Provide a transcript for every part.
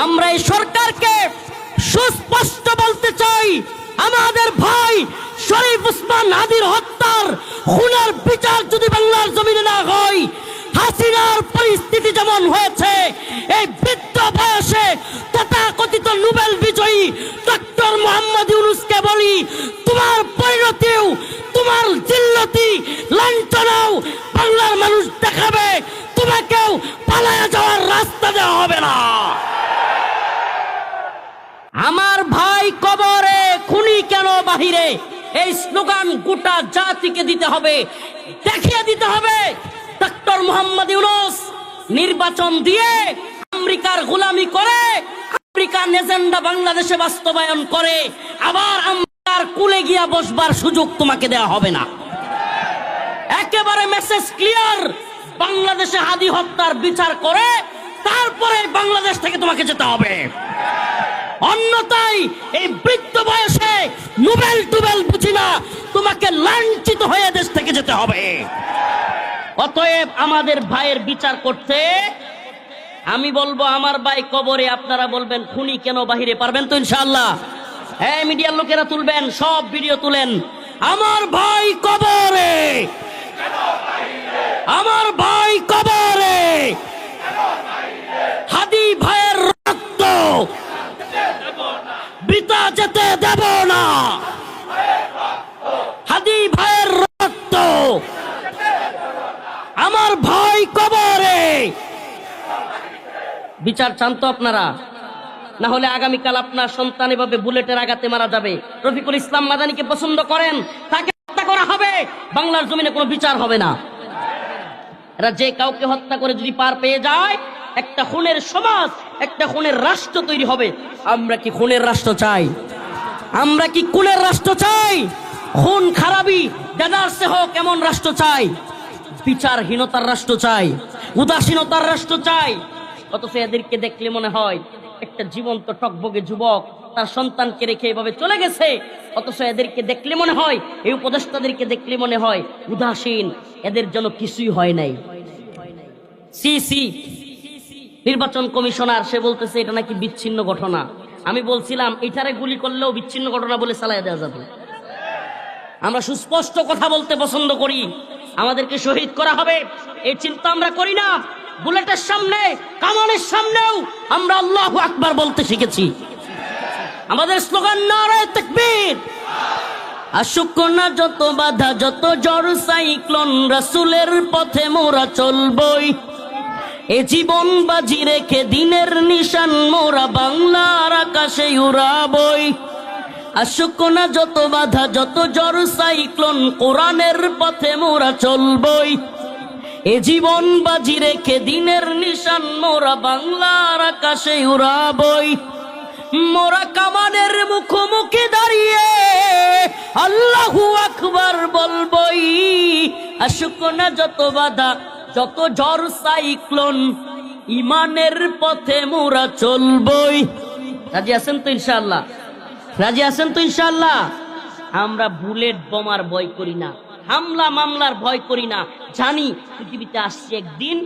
আমরা এই সরকারকে সুস্পষ্ট বলতে চাই, আমাদের ভাই শরীফ উসমান হাদির হত্যার খুনের বিচার যদি বাংলার জমিনে না হয়, হাসিনার পরিস্থিতি যেমন হয়েছে, এই বৃদ্ধ বয়সে তথাকথিত নোবেল বিজয়ী ডক্টর মোহাম্মদ ইউনুসকে বলি, তোমার পরিণতিও, তোমার জিল্লতি লাঞ্ছনাও বাংলার মানুষ দেখাবে, তোমাকেও পালায়া যাওয়ার রাস্তা দেওয়া হবে না। আমার ভাই কবরে খুনি কেন বাহিরে? এই স্লোগান গোটা জাতিকে দিতে হবে, দেখিয়ে দিতে হবে। ডক্টর মোহাম্মদ ইউনুস নির্বাচন দিয়ে আমেরিকার গোলামি করে, আমেরিকার এজেন্ডা বাংলাদেশে বাস্তবায়ন করে, আবার আমেরিকার কুলে গিয়া বসবার সুযোগ তোমাকে দেওয়া হবে না। একেবারে মেসেজ ক্লিয়ার বাংলাদেশে হাদি হত্যার বিচার করে, তারপরে বাংলাদেশ থেকে তোমাকে যেতে হবে। অন্যতায় এই বয়সে নোবেল টুবেল বুঝি না, তোমাকে লাঞ্ছিত হয়ে দেশ থেকে যেতে হবে। অতএব আমাদের ভাইয়ের বিচার করতে আমি বলব, আমার ভাই কবরে আপনারা বলবেন, খুনি কেন বাহিরে? পারবেন তো ইনশাআল্লাহ? হ্যাঁ মিডিয়ার লোকেরা তুলবেন, সব ভিডিও তুলেন। আমার ভাই কবরে! আমার ভাই কবরে! হাদি ভাইয়ের রক্ত বৃতা যেতে দেব না। হাদি ভাইয়ের রক্ত। আমার ভাই কবরে। বিচার চান তো আপনারা। না হলে আগামীকাল আপনার সন্তান এভাবে বুলেটের আঘাতে মারা যাবে। রফিকুল ইসলাম মাদানিকে পছন্দ করেন, তাকে হত্যা করা হবে। বাংলার জমিনে কোনো বিচার হবে না। এরা যে কাউকে হত্যা করে যদি পার পেয়ে যায়, একটা খুনের সমাজ একটা খুনের রাষ্ট্র তৈরি হবে। আমরা কি খুনের রাষ্ট্র চাই? আমরা কি খুনের রাষ্ট্র চাই? খুন খারাপি দেদারসে হোক এমন রাষ্ট্র চাই? বিচারহীনতার রাষ্ট্র চাই, উদাসীনতার রাষ্ট্র চাই। অথচ এদেরকে দেখলে মনে হয় একটা জীবন্ত টকবগে যুবক তার সন্তানকে রেখে এভাবে চলে গেছে। অথচ এদেরকে দেখলে মনে হয়, এই উপদেষ্টাদেরকে দেখলে মনে হয় উদাসীন, এদের জন্য কিছুই হয় নাই। সিসি নির্বাচন কমিশনার, সে বলতেছে এটা নাকি বিচ্ছিন্ন ঘটনা। আমি বলছিলাম, এটারে গুলি করলেও বিচ্ছিন্ন ঘটনা বলে চালাই দেওয়া যাবে। আমরা সুস্পষ্ট কথা বলতে পছন্দ করি। আমাদেরকে শহীদ করা হবে। এই চিন্তা আমরা করি না। বুলেটের সামনে কামানের সামনেও আমরা আল্লাহ আকবার বলতে শিখেছি। আমাদের স্লোগান নারায় যত বাধা, যত জ্বর, সাইক্লন রাসুলের পথে মোরা চলবই। এ জীবন বাজি রেখে দিনের নিশান, মোরা বাংলার আকাশে উড়াবই। আসুক না যত বাধা, যত জ্বর, সাইক্লোন, কোরআনের পথে মোরা চলবই। এ জীবন বাজি রেখে দিনের নিশান, মোরা বাংলার আকাশে উড়াবই। মোরা কামানের মুখোমুখি দাঁড়িয়ে আল্লাহু আকবার বলবই। আসুক না যত বাধা যত ঝড় সাইক্লোন, ইমানের পথে মোরা চলবই। রাজি আছেন তো ইনশাআল্লাহ? রাজি আছেন তো ইনশাআল্লাহ? আমরা বুলেট বোমার ভয় করি না, হামলা মামলার ভয় করি না। জানি পৃথিবীতে আসছে একদিন,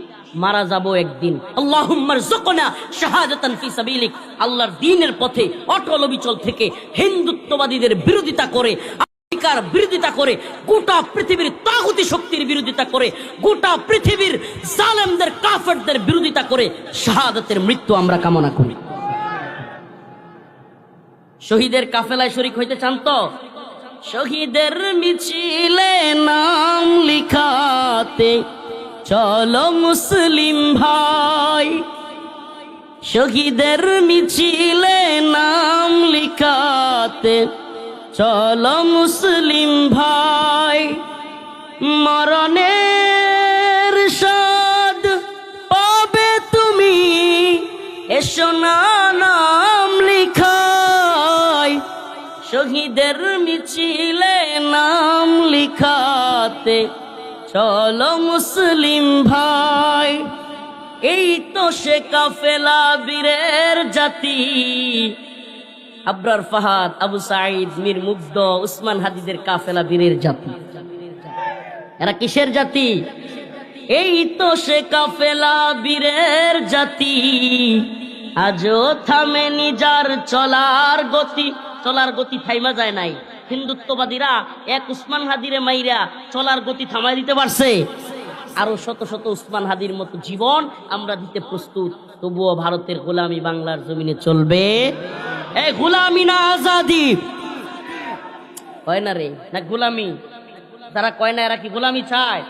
মারা যাব একদিন। আল্লাহুম্মার যুকনা শাহাদাতান ফি সাবিলিক। আল্লাহর দ্বীনের পথে অটল অবিচল থেকে হিন্দুত্ববাদীদের বিরোধিতা করে আমেরিকার বিরোধিতা করে, গোটা পৃথিবীর তাগুতি শক্তির বিরোধিতা করে, গোটা পৃথিবীর জালেমদের, কাফেরদের বিরোধিতা করে শাহাদাতের মৃত্যু আমরা কামনা করি। শহীদের কাফেলায় শরিক হইতে চান তো? শহীদের মিছিলে নাম লিখাতে, চলো মুসলিম ভাই। শহীদের মিছিলে নাম লিখাতে চলো মুসলিম ভাই, মরণের সাদ পাবে তুমি। এসো না নাম লিখাই শহীদের মিছিলে নাম লিখাতে। চলো মুসলিম ভাই, এই তো সে কাফেলা বীরের জাতি। আবরার ফাহাদ, আবু সাইদ মীর মুগ্ধ, উসমান হাদিদের কাফেলা বীরের জাতি। এরা কিসের জাতি? এই তো সে কাফেলা বীরের জাতি। আজও থামে নিজার চলার গতি। চলার গতি থাইমা যায় নাই। হিন্দুত্ববাদীরা এক উসমান হাদিরে মাইরা চলার গতি থামাই দিতে পারছে। আরও শত শত উসমান হাদির মতো জীবন আমরা দিতে প্রস্তুত। তবুও ভারতের গোলামি বাংলার জমিনে চলবে। না এরা কি চায়?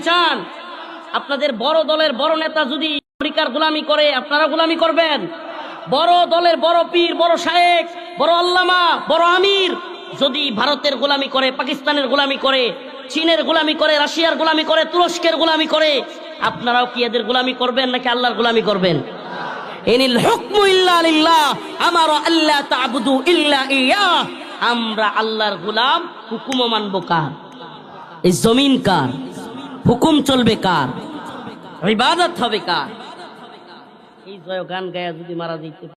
চান। আপনাদের বড় দলের বড় নেতা যদি আমেরিকার গোলামি করে, আপনারা গোলামি করবেন। বড় দলের বড় পীর, বড় শায়েক, বড় আল্লামা, বড় আমির যদি ভারতের গোলামি করে, পাকিস্তানের গোলামি করে, চীনের গোলামি করে, রাশিয়ার গোলামি করে, তুরস্কের গোলামি করে, আপনারাও কি এদের গোলামি করবেন নাকি আল্লাহর গোলামি করবেন? হুকমু আল্লাহ ইয়া আমরা আল্লাহর গোলাম, হুকুমও মানব কার? এই জমিন কার? হুকুম চলবে কার? ইবাদত হবে কার? এই জয় গান গায়া যদি মারা যেতে